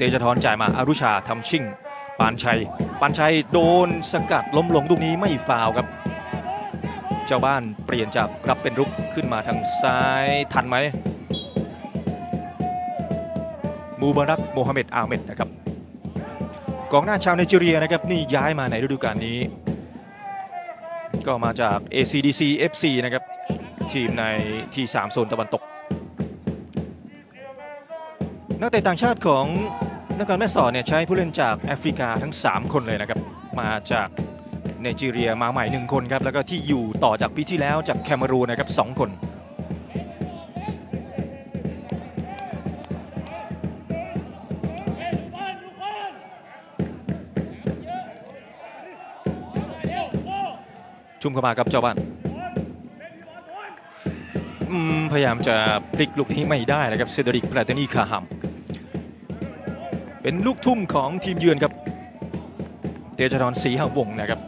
เตชะทรจ่ายมาอารุชาทำชิ่ง ปานชัย ปานชัยโดนสกัดล้มลงตรงนี้ไม่ฟาวครับ เจ้าบ้านเปลี่ยนจากรับเป็นรุกขึ้นมาทางซ้ายทันไหมมูบารักโมฮัมเหม็ดอาเมดนะครับกองหน้าชาวไนจีเรียนะครับนี่ย้ายมาในฤดูกาลนี้ ก็มาจาก ACDC FC นะครับทีมในที่3โซนตะวันตก นักเตะต่างชาติของ นครแม่สอดเนี่ยใช้ผู้เล่นจากแอฟริกาทั้ง 3 คนเลยนะครับ มาจากไนจีเรียมาใหม่ 1 คนครับ แล้วก็ที่อยู่ต่อจากปีที่แล้วจากแคเมรูนนะครับ2คน ชุ่มเข้ามาครับเจ้าบ้านพยายามจะพลิกลูกนี้ไม่ได้นะครับเซเดริกแพลตนีคาฮัม เป็นลูกทุ่มของทีมเยือนครับ เตชะทรศรีหวงนะครับ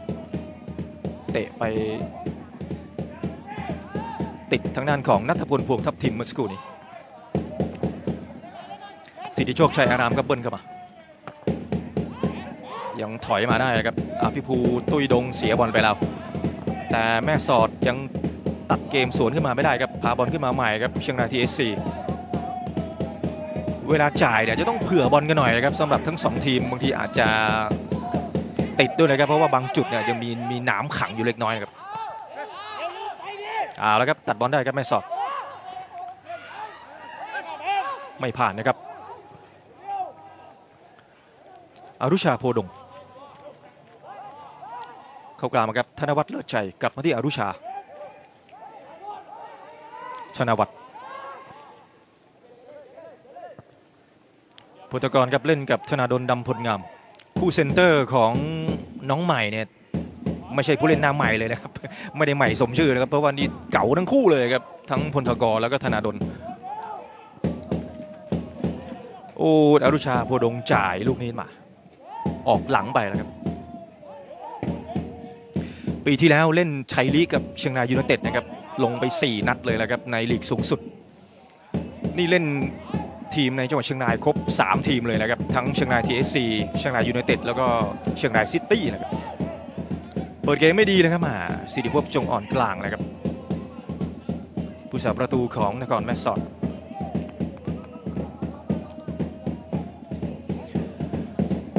เตะไปติดทางด้านของนัทพลพวงทัพทิมเมื่อสักครู่นี้สิทธิโชคชัยอารามก็เบิ้ลเข้ามา ยังถอยมาได้ครับอภิภูตุ้ยดงเสียบอลไปแล้ว แต่แม่สอดยังตัดเกมสวนขึ้นมาไม่ได้ครับ พาบอลขึ้นมาใหม่ครับ เชียงรายทีเอสซี เวลาจ่ายเนี่ยจะต้องเผื่อบอลกันหน่อยนะครับสำหรับทั้งสองทีมบางทีอาจจะติดด้วยนะครับเพราะว่าบางจุดเนี่ยยังมีมีหนามขังอยู่เล็กน้อยครับเอาแล้วครับตัดบอลได้ครับแม่สอดไม่ผ่านนะครับอารุชาโพดง เข้ากลางมาครับธนวัฒน์เลิศชัยกลับมาที่อรุชา ชนวัฒน์ พุทธกรครับเล่นกับธนาดลดำพลงาม ผู้เซนเตอร์ของน้องใหม่เนี่ยไม่ใช่ผู้เล่นหน้าใหม่เลยนะครับ ไม่ได้ใหม่สมชื่อนะครับ เพราะว่านี่เก่าทั้งคู่เลยครับทั้งพลทกรแล้วก็ธนาดลโอ้อรุชาโพดงจ่ายลูกนี้มา ออกหลังไปแล้วครับ ปีที่แล้วเล่นชัยลีกกับเชียงรายยูไนเต็ดนะครับลงไป 4 นัดเลยแล้วครับในลีกสูงสุด นี่เล่น ทีมในจังหวัดเชียงรายครบ 3 ทีมเลยนะครับ ทั้งเชียงราย TSC เชียงรายยูไนเต็ดแล้วก็เชียงรายซิตี้นะครับเปิดเกมไม่ดีนะครับมาสิริพบจงอ่อนกลางนะครับผู้สาประตูของนครแมสซอด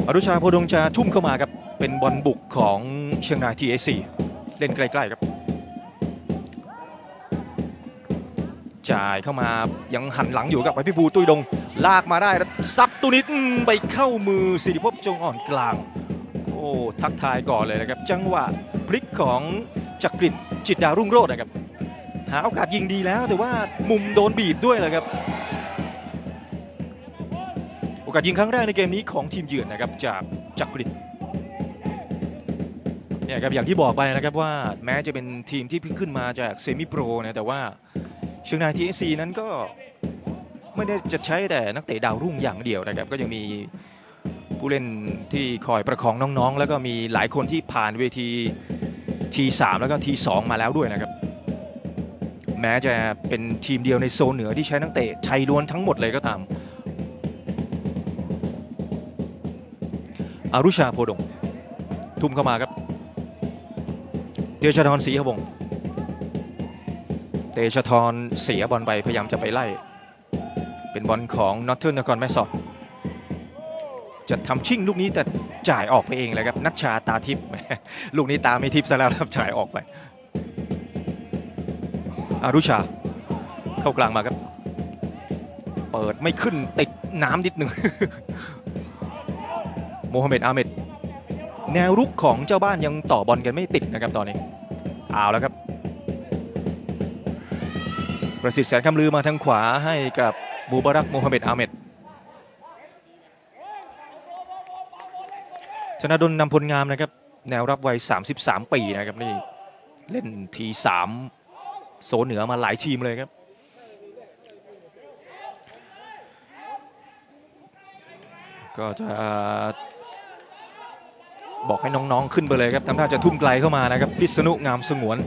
อรุชาโพดงจะชุ่มเข้ามาครับเป็นบอลบุกของเชียงราย TSC เล่นใกล้ๆครับ จ่ายเข้ามายังหันหลังอยู่กับไอพี่ภูตุ้ยดง ลากมาได้แล้วซัดตุนิดไปเข้ามือสิริภพจงอ่อนกลาง โอ้ทักทายก่อนเลยนะครับ จังหวะพลิกของจักริดจิตดารุ่งโรจน์นะครับ หาโอกาสยิงดีแล้วแต่ว่ามุมโดนบีบด้วยเลยครับโอกาสยิงครั้งแรกในเกมนี้ของทีมเยือนนะครับจากจักริดเนี่ยครับอย่างที่บอกไปนะครับว่าแม้จะเป็นทีมที่เพิ่งขึ้นมาจากเซมิโปรนะแต่ว่า เชียงรายทีเอซีนั้นก็ไม่ได้จะใช้แต่นักเตะดาวรุ่งอย่างเดียวนะครับก็ยังมีผู้เล่นที่คอยประคองน้องๆ แล้วก็มีหลายคนที่ผ่านเวทีทีสามแล้วก็ทีสองมาแล้วด้วยนะครับ แม้จะเป็นทีมเดียวในโซนเหนือที่ใช้นักเตะไทยล้วนทั้งหมดเลยก็ตาม อารุชาโพดง ทุ่มเข้ามาครับเตชะทรศรีหวงศ์ เตชะทรเสียบอลไปพยายามจะไปไล่ เป็นบอลของนอตเทิร์นนครแม่สอดจะทำชิ่งลูกนี้แต่จ่ายออกไปเองเลยครับนัชชาตาทิพย์ลูกนี้ตาไม่ทิพย์ซะแล้วครับจ่ายออกไปอารุชาเข้ากลางมาครับ เปิดไม่ขึ้นติดน้ำนิดหนึ่งโมฮัมเหม็ดอาเมดแนวรุกของเจ้าบ้านยังต่อบอลกันไม่ติดนะครับตอนนี้เอาแล้วครับ ประสิทธิ์แสนคำลือมาทางขวาให้กับมูบารักโมฮัมเหม็ดอาเมดชนะดลนำพลงามนะครับ แนวรับวัย 33 ปีนะครับนี่เล่นทีสามโซนเหนือมาหลายทีมเลยครับ ก็จะบอกให้น้องๆขึ้นไปเลยครับทำท่าจะทุ่มไกลเข้ามานะครับ พิษณุงามสงวน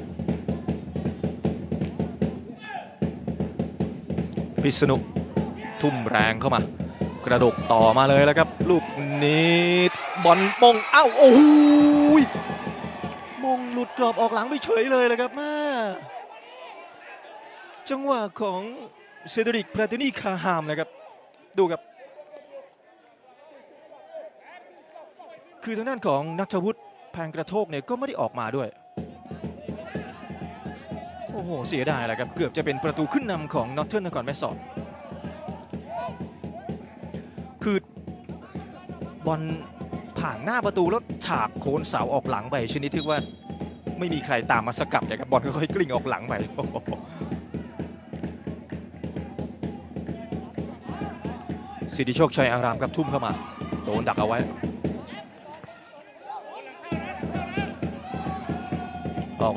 พิษณุทุ่มแรงเข้ามากระดกต่อมาเลยแล้วครับ ลูกนี้บอลมงเอ้าโอ้โหยมงหลุดกรอบออกหลังไปเฉยเลยเลยครับแม่จังหวะของเซเดริกพราตินีคาฮามนะครับ ดูครับ คือทางด้านของนัทวุฒิแพงกระโทกเนี่ยก็ไม่ได้ออกมาด้วย อ้โห เสียดายแหละครับ เกือบจะเป็นประตูขึ้นนำของนอตเทิร์นนครแมสซอดคือบอลผ่านหน้าประตูแล้วฉากโคนเสาออกหลังไปชนิดที่ว่าไม่มีใครตามมาสกัดเลยครับบอลค่อยๆกลิ้งออกหลังไปสิทธิโชคชัยอารามครับทุ่มเข้ามา โดนดักเอาไว้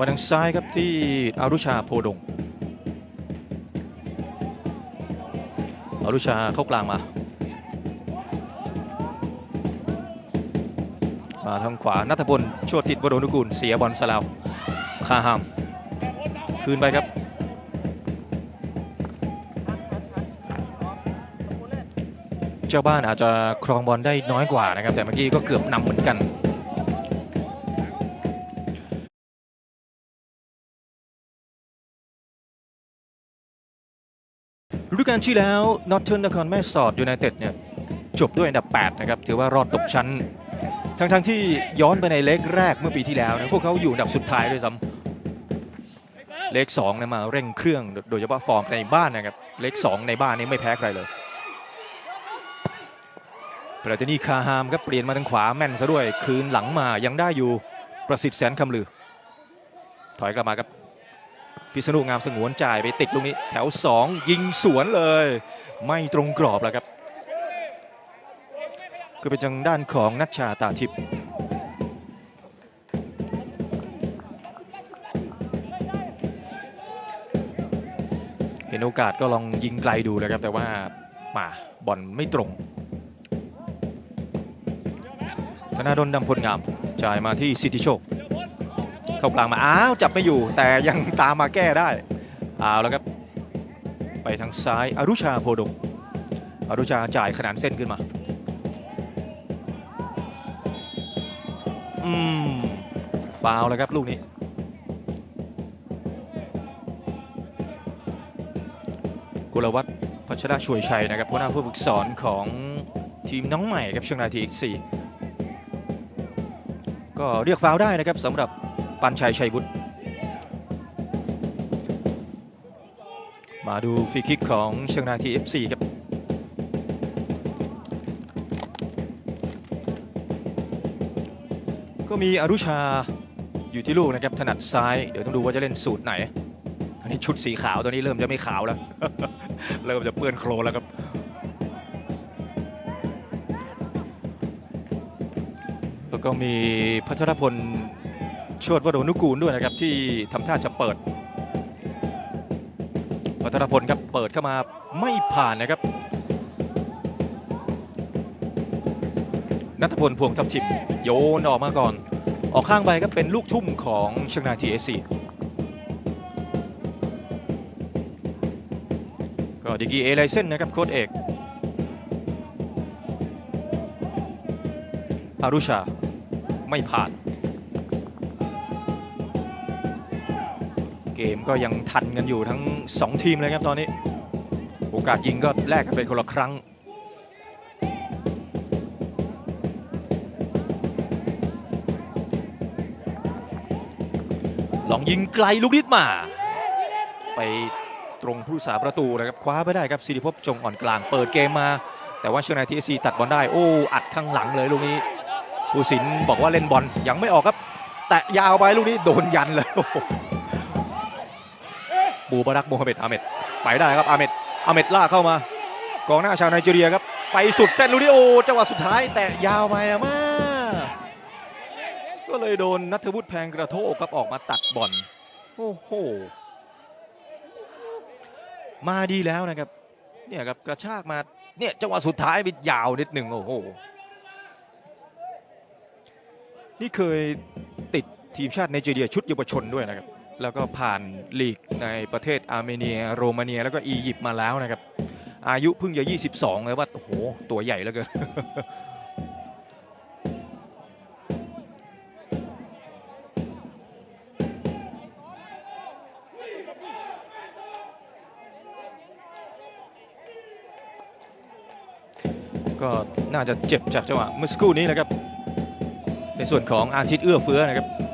มาทางซ้ายครับที่อารุชาโพดงอารุชาเข้ากลางมา มาทางขวานัทพลโชติดวโรนุกูลเสียบอลสลาวคาฮามคืนไปครับเจ้าบ้านอาจจะครองบอลได้น้อยกว่านะครับ แต่เมื่อกี้ก็เกือบนำเหมือนกัน กาลที่แล้วนอตเทิร์นนครแม่สอดยูไนเต็ดเนี่ยจบด้วยอันดับ 8 นะครับ ถือว่ารอดตกชั้น ทั้งๆที่ย้อนไปในเล็กแรกเมื่อปีที่แล้วนะพวกเขาอยู่อันดับสุดท้ายด้วยซ้ำเลข2เนี่ยมาเร่งเครื่องโดยเฉพาะฟอร์มในบ้านนะครับเลข2ในบ้านนี่ไม่แพ้ใครเลยปราตนีคาฮามครับเปลี่ยนมาทางขวาแม่นซะด้วย คืนหลังมายังได้อยู่ประสิทธิ์แสนคำลือ ถอยกลับมาครับ พิษณุงามสงวนจ่ายไปติดลูกนี้ แถว 2 ยิงสวนเลย ไม่ตรงกรอบแล้วครับก็เป็นจังด้านของนัชชาตาทิพย์เห็นโอกาสก็ลองยิงไกลดูแล้วครับแต่ว่ามาบอลไม่ตรงธนาดลดำพลงามจ่ายมาที่สิทธิโชค เข้ากลางมา อ้าว จับไม่อยู่ แต่ยังตามมาแก้ได้เอาแล้วครับ ไปทางซ้ายอรุชาโพดงอรุชาจ่ายขนานเส้นขึ้นมา อืม ฟาวแล้วครับลูกนี้ กุลวัฒน์พัชรช่วยชัยนะครับหัวหน้าผู้ฝึกสอนของทีมน้องใหม่ครับเชียงรายทีเอ็กซีก็เรียกฟาวได้นะครับสำหรับ ปันชัยชัยวุฒิมาดูฟรีคิกของเชียงรายทีเอฟซีครับก็มีอรุชาอยู่ที่ลูกนะครับถนัดซ้ายเดี๋ยวต้องดูว่าจะเล่นสูตรไหนอันนี้ชุดสีขาวตอนนี้เริ่มจะไม่ขาวแล้ว เริ่มจะเปื้อนโคลนแล้วครับแล้วก็มีพัชรพล โชดวโรนุกูลด้วยนะครับที่ทำท่าจะเปิดพัชรพลครับเปิดเข้ามาไม่ผ่านนะครับนัทพลพวงทับทิมโยนออกมาก่อน ออกข้างไปก็เป็นลูกทุ่มของเชียงรายทีเอซีก็ดิกีเอไลเซนนะครับโค้ดเอกอารุชาไม่ผ่าน เกมก็ยังทันกันอยู่ทั้ง 2 ทีมเลยครับตอนนี้ โอกาสยิงก็แลกกันเป็นคนละครั้งลองยิงไกลลูกนิดมา ไปตรงผู้สาประตูนะครับคว้าไปได้ครับสิริภพจงอ่อนกลางเปิดเกมมา แต่ว่าเชียงราทีเอซีตัดบอลได้โอ้อัดข้างหลังเลยลูกนี้ผู้สินบอกว่าเล่นบอลยังไม่ออกครับ แตะยาวไปลูกนี้โดนยันเลย บูบารักโมฮัมเหม็ดอาเมดไปได้ครับอาเมดอาเมดล่ากเข้ามากองหน้าชาวไนจีเรียครับไปสุดเส้นลูกนี้โอจังหวะสุดท้ายแตะยาวไปอะมาก็เลยโดนนัทวุฒิแพงกระโทกครับออกมาตัดบอลโอ้โหมาดีแล้วนะครับเนี่ยครับกระชากมาเนี่ยจังหวะสุดท้ายไปยาวนิดหนึ่งโอ้โหนี่เคยติดทีมชาติไนจีเรียชุดเยาวชนด้วยนะครับ แล้วก็ผ่านลีกในประเทศอาร์เมเนีย โรมาเนีย แล้วก็อียิปต์มาแล้วนะครับ อายุเพิ่งจะ 22 เลยว่าโอ้โห ตัวใหญ่เหลือเกินก็น่าจะเจ็บจากจังหวะเมื่อสักครู่นี้แหละครับ ในส่วนของอาทิตย์เอื้อเฟื้อนะครับ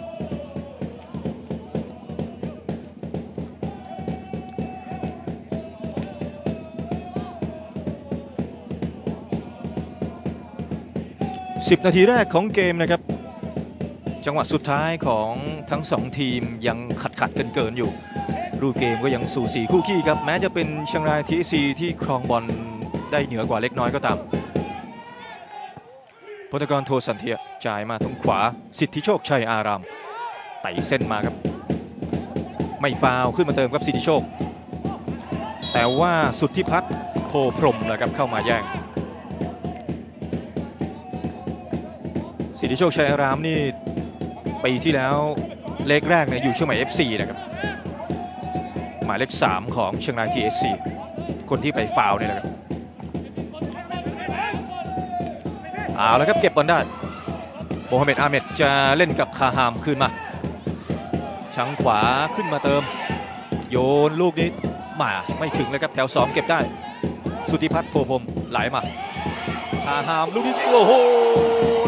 10 นาทีแรกของเกมนะครับ จังหวะสุดท้ายของทั้ง 2 ทีมยังขัดขัดเกินเกินอยู่ รูปเกมก็ยังสู่สีคู่ขี้ครับ แม้จะเป็นเชียงรายทีซีที่ครองบอลได้เหนือกว่าเล็กน้อยก็ตามพลตกรโทสันเทียจ่ายมาทางขวา สิทธิโชคชัยอารามไต่เส้นมาครับ ไม่ฟาวขึ้นมาเติมครับสิทธิโชค แต่ว่าสุดทธิพัฒน์โพพรมนะครับเข้ามาแย่ง สิทธิโชคชัยอารามนี่ปีที่แล้วเลขแรกเนี่ยอยู่เชียงใหม่ FC นะครับหมายเลข3ของเชียงราย TSC คนที่ไปฟาวเนี่ยแหละครับเอาแล้วครับเก็บบอลได้โมฮัมเหม็ดอาเมดจะเล่นกับคาฮามคืนมาชังขวาขึ้นมาเติม โยนลูกนี้มาไม่ถึงเลยครับแถว 2 เก็บได้ สุธิพัฒน์โพพรมไหลมา คาฮามลูกนี้โอ้โห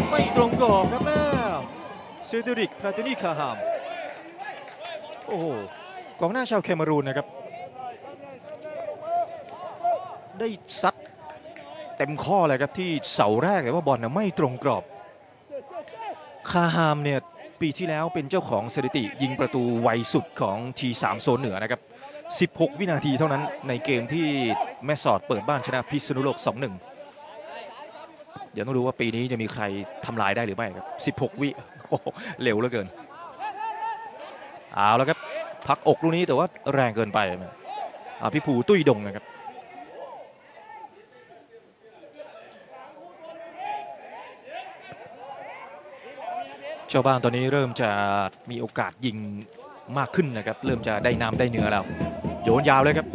ไม่ตรงกรอบครับแม่เซเดริกพราตินีคาฮามโอ้โหกองหน้าชาวแคมารูนนะครับ ได้ซัดเต็มข้อเลยครับที่เสาแรกแต่ว่าบอลนะไม่ตรงกรอบ คาฮามเนี่ยปีที่แล้วเป็นเจ้าของสถิติยิงประตูไวสุดของทีสามโซนเหนือนะครับ 16 วินาทีเท่านั้นในเกมที่แม่สอดเปิดบ้านชนะพิษณุโลก 2-1 เดี๋ยวต้องดูว่าปีนี้จะมีใครทำลายได้หรือไม่ครับ 16 วิโอ้โหเร็วเหลือเกิน เอาแล้วครับ พักอกลูกนี้แต่ว่าแรงเกินไปอาพี่ภูตุ้ยดงนะครับชาวบ้านตอนนี้เริ่มจะมีโอกาสยิงมากขึ้นนะครับ เริ่มจะได้น้ำได้เนื้อแล้ว โยนยาวเลยครับ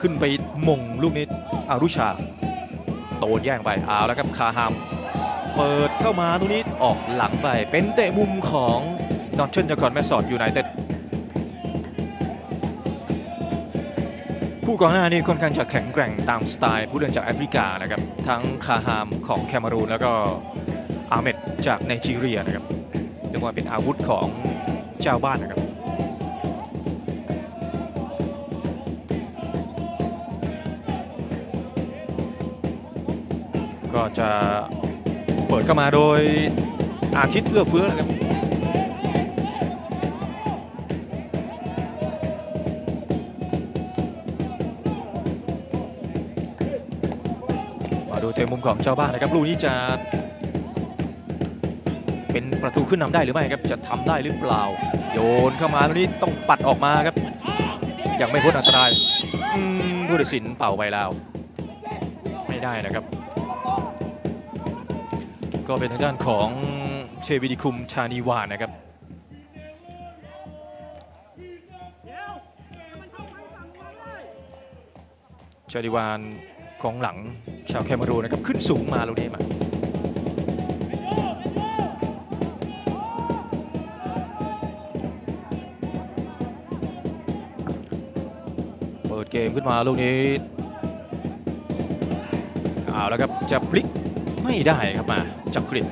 ขึ้นไปมงลูกนี้อารุชา ตนแย่งไปเอาแล้วครับคาฮามเปิดเข้ามาตรงนี้ออกหลังไป เป็นเตะมุมของนอตเชนจากอนแมสซอดยูไนเต็ดคู่ก่อนหน้านี้ค่อนข้างจะแข็งแกร่งตามสไตล์ผู้เล่นจากแอฟริกานะครับ ทั้งคาฮามของแคเมารูนแล้วก็อาเมดจากไนจีเรียนะครับเรียกว่าเป็นอาวุธของเจ้าบ้านนะครับ ก็จะเปิดเข้ามาโดยอาทิตย์เอื้อเฟื้อนะครับมาดูเต็มมุมของเจ้าบ้านนะครับลูกนี้จะเป็นประตูขึ้นนำได้หรือไม่ครับจะทำได้หรือเปล่า โยนเข้ามาลูกนี้ต้องปัดออกมาครับ ยังไม่พ้นอันตรายอืมผู้ตัดสินเป่าไปแล้วไม่ได้นะครับ ก็เป็นทางด้านของเชวิดิคุมชานีวานนะครับชานีวานกองหลังชาวแคมารูนนะครับขึ้นสูงมาลูกนี้มาเปิดเกมขึ้นมาลูกนี้เอาแล้วครับจะพลิกไม่ได้ครับมา จักริด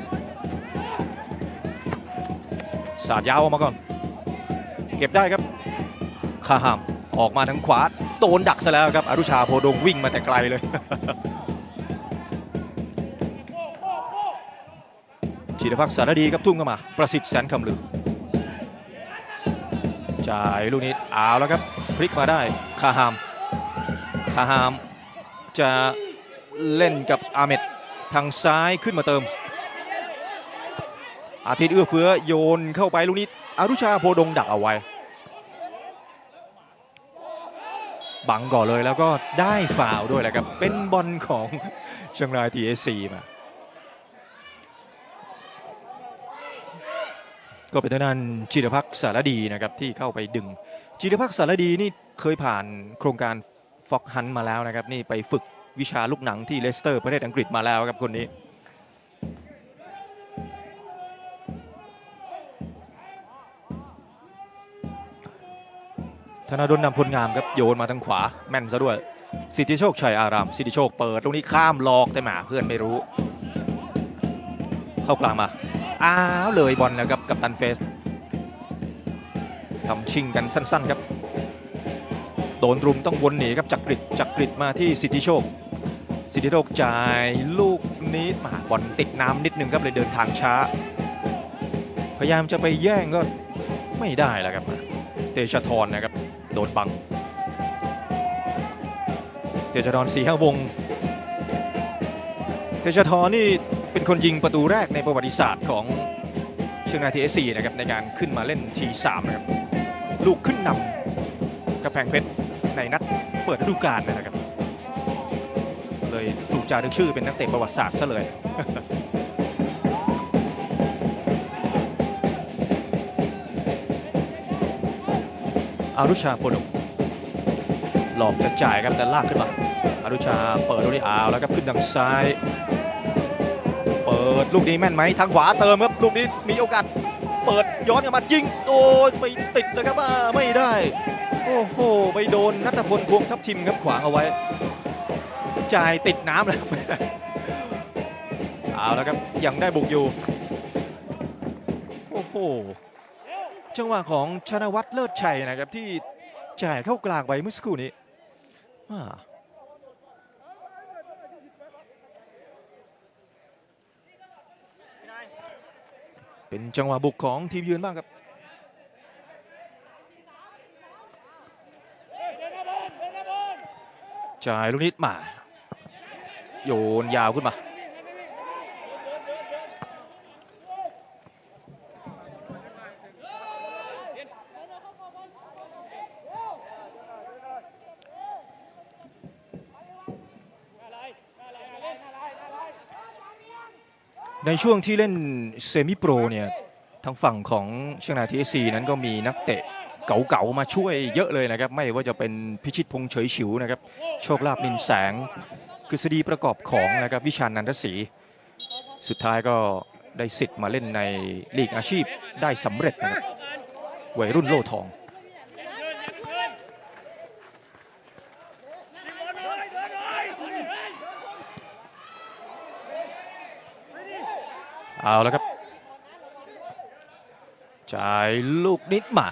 สาดยาวออกมาก่อน เก็บได้ครับคาฮามออกมาทางขวาโดนดักซะแล้วครับอรุชาโพดงวิ่งมาแต่ไกลเลยจิรพักษ์สารดีครับทุ่มเข้ามา ประสิทธิ์แสนคำลือจ่ายลูกนี้เอาแล้วครับ พลิกมาได้คาฮามคาฮามจะเล่นกับอาเมดทางซ้ายขึ้นมาเติม อาทิตย์เอื้อเฟื้อโยนเข้าไปลูกนี้อารุชาโพดงดักเอาไว้ บังก่อนเลยแล้วก็ได้ฟาวด้วยแหละครับ เป็นบอลของเชียงรายทีเอซีมา ก็เป็นทางด้านจิรพักษ์สารดีนะครับที่เข้าไปดึง จิรพักษ์สารดีนี่เคยผ่านโครงการฟ็อกฮันมาแล้วนะครับ นี่ไปฝึกวิชาลูกหนังที่เลสเตอร์ประเทศอังกฤษมาแล้วครับคนนี้ ธนาดลนำพลงามครับโยนมาทางขวาแม่นซะด้วยสิทธิโชคชัยอารามสิทธิโชคเปิดตรงนี้ข้ามลอกแต่หมาเพื่อนไม่รู้ เข้ากลางมาอ้าวเลยบอลแล้วครับกับตันเฟสทำชิงกันสั้น ๆ ครับ โดนรุมต้องวนหนีครับจักริดจักริดมาที่สิทธิโชค สิทธิโชคจ่ายลูกนี้มาบอลติดน้ำนิดนึงครับเลยเดินทางช้า พยายามจะไปแย่งก็ไม่ได้แล้วครับเตชะทรนะครับ โดนบังเตชะทรสีห้าวงเตชะทรนี่เป็นคนยิงประตูแรกในประวัติศาสตร์ของเชียงรายทีเอสซีนะครับในการขึ้นมาเล่นทีสามนะครับลูกขึ้นนำกระแพงเพชรในนัดเปิดฤดูกาลนะครับ เลยถูกจารึกชื่อเป็นนักเตะประวัติศาสตร์ซะเลย อารุชาโพนมหลอกจะจ่ายครับแต่ลากขึ้นมาอารุชาเปิดลูกนี้อ้าวแล้วครับขึ้นทางซ้าย เปิดลูกนี้แม่นไหมทางขวาเติมครับลูกนี้มีโอกาส เปิดย้อนกลับมายิงโอ้ยไปติดเลยครับไม่ได้ โอ้โหไปโดนนัทพลพวงทับทิมครับขวางเอาไว้ จ่ายติดน้ำแล้วเอาแล้วครับยังได้บุกอยู่ โอ้โห จังหวะของชนวัฒน์เลิศชัยนะครับที่จ่ายเข้ากลางไปเมื่อสักครู่นี้เป็นจังหวะบุกของทีมยืนบ้างครับจ่ายลูกนี้มา โยนยาวขึ้นมา ในช่วงที่เล่นเซมิโปรเนี่ยทางฝั่งของเชียงรายทีเอซีนั้นก็มีนักเตะเก่าๆมาช่วยเยอะเลยนะครับ ไม่ว่าจะเป็นพิชิตพงษ์เฉยฉิวนะครับ โชคลาภนินแสงกฤษฎีประกอบของนะครับวิชานันทศรีสุดท้ายก็ได้สิทธิ์มาเล่นในลีกอาชีพได้สำเร็จนะครับวัยรุ่นโล่ทอง เอาแล้วครับจ่ายลูกนิดมา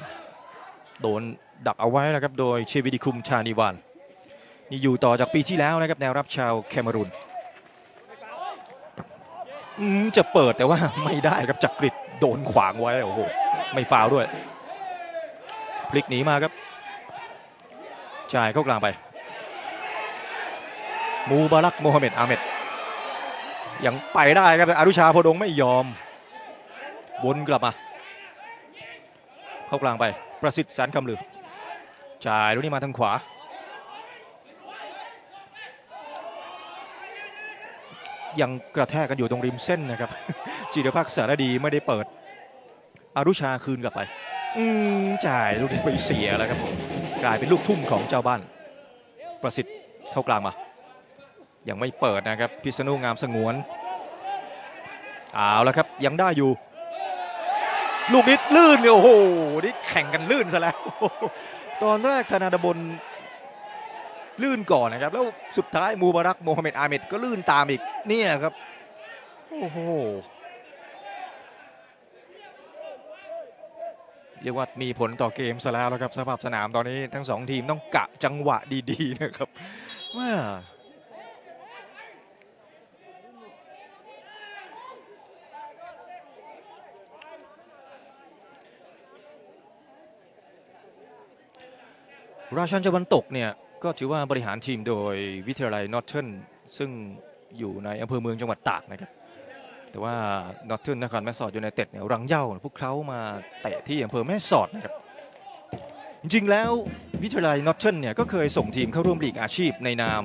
โดนดักเอาไว้แล้วครับโดยเชวิดิคุมชานิวานนี่อยู่ต่อจากปีที่แล้วนะครับแนวรับชาวแคนารูนจะเปิดแต่ว่าไม่ได้ครับจักริดโดนขวางไว้โอ้โหไม่ฟาวด้วย พลิกหนีมาครับจ่ายเข้ากลางไป มูบารักโมฮัมเหม็ดอาเมด ยังไปได้ครับแต่อนุชาพดงไม่ยอมวนกลับมา เข้ากลางไปประสิทธิ์แสนคำลือจ่ายลูกนี้มาทางขวา ยังกระแทกกันอยู่ตรงริมเส้นนะครับ จิรพักษ์สารดีไม่ได้เปิด อรุชาคืนกลับไป อืมจ่ายลูกนี้ไปเสียแล้วครับ กลายเป็นลูกทุ่มของเจ้าบ้าน ประสิทธิ์เข้ากลางมา ยังไม่เปิดนะครับพิษณุงามสงวนเอาแล้วครับยังได้อยู่ ลูกนี้ลื่นเนี่ยโอ้โหนี่แข่งกันลื่นซะแล้ว ตอนแรกธนาดบลลื่นก่อนนะครับ แล้วสุดท้ายมูบารักโมฮัมเหม็ดอาเมดก็ลื่นตามอีกเนี่ยครับโอ้โหเรียกว่ามีผลต่อเกมซะแล้วแล้วครับสภาพสนามตอนนี้ทั้งสองทีมต้องกะจังหวะดีๆนะครับว่า ราชันตะวันตกเนี่ยก็ถือว่าบริหารทีมโดยวิทยาลัยนอร์เทิร์นซึ่งอยู่ในอำเภอเมืองจังหวัดตากนะครับแต่ว่านอร์เทิร์นนครแม่สอดอยูไนเต็ดเนี่ยรังเย้าพวกเขามาเตะที่อำเภอแม่สอดนะครับจริงๆแล้ววิทยาลัยนอร์เทิร์นเนี่ยก็เคยส่งทีมเข้าร่วมลีกอาชีพในนาม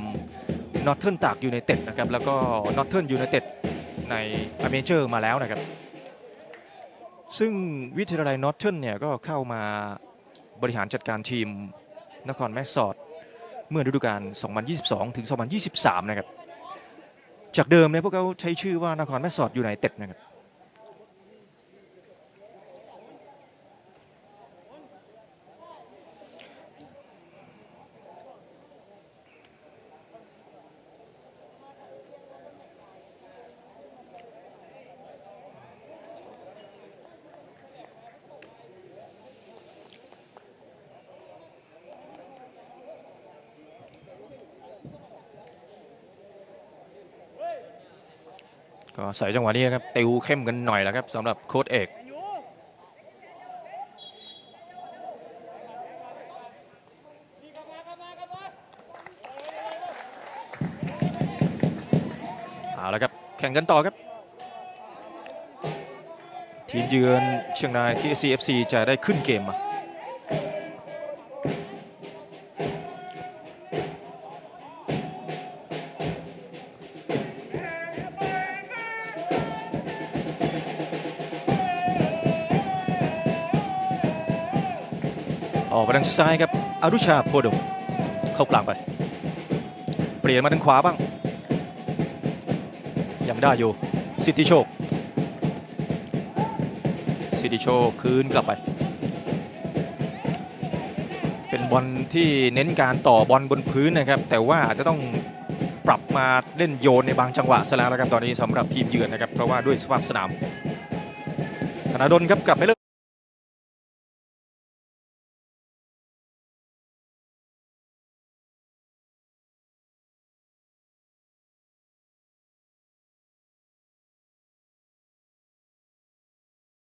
นอร์เทิร์นตากยูไนเต็ดนะครับแล้วก็นอร์เทิร์นยูไนเต็ดในอเมเจอร์มาแล้วนะครับซึ่งวิทยาลัยนอร์เทิร์นเนี่ยก็เข้ามาบริหารจัดการทีม นครแม่สอด เมื่อฤดูกาล 2022 ถึง 2023 นะครับ จากเดิมเนี่ยพวกเขาใช้ชื่อว่านครแม่สอดยูไนเต็ดนะครับ ก็ใส่จังหวะนี้ครับติวเข้มกันหน่อยแล้วครับสำหรับโค้ชเอกเอาละครับแข่งกันต่อครับ ทีมเยือนเชียงรายที่ CFC จะได้ขึ้นเกมมา งซ้ายครับอรุชาโพดมเข้ากลางไป เปลี่ยนมาทางขวาบ้าง ยังได้อยู่ สิทธิโชค สิทธิโชคคืนกลับไป เป็นบอลที่เน้นการต่อบอลบนพื้นนะครับ แต่ว่าอาจจะต้องปรับมาเล่นโยนในบางจังหวะซะแล้วนะครับตอนนี้สำหรับทีมเยือนนะครับเพราะว่าด้วยสภาพสนามธนาดลครับกลับไปเริ่ม